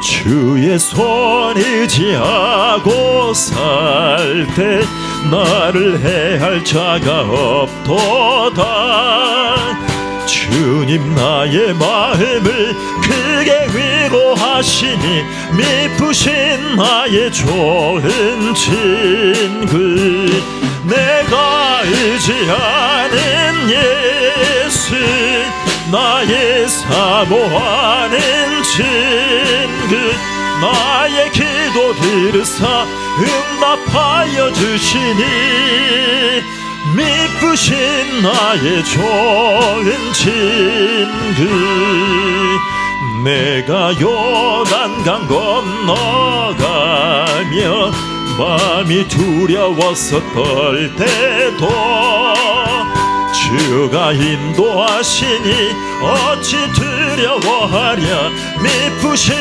주의 손 의지하고 살 때 나를 해할 자가 없도다. 주님 나의 마음을 크게 위로하시니 미쁘신 나의 좋은 친구 내가 의지하는 예수 나의 사모하는 친구 나의 기도 들으사 응답하여 주시니 미쁘신 나의 좋은 친구 내가 요단강 건너가며 마음이 두려워서 떨 때도 주가 인도하시니 어찌 두려워하랴 미쁘신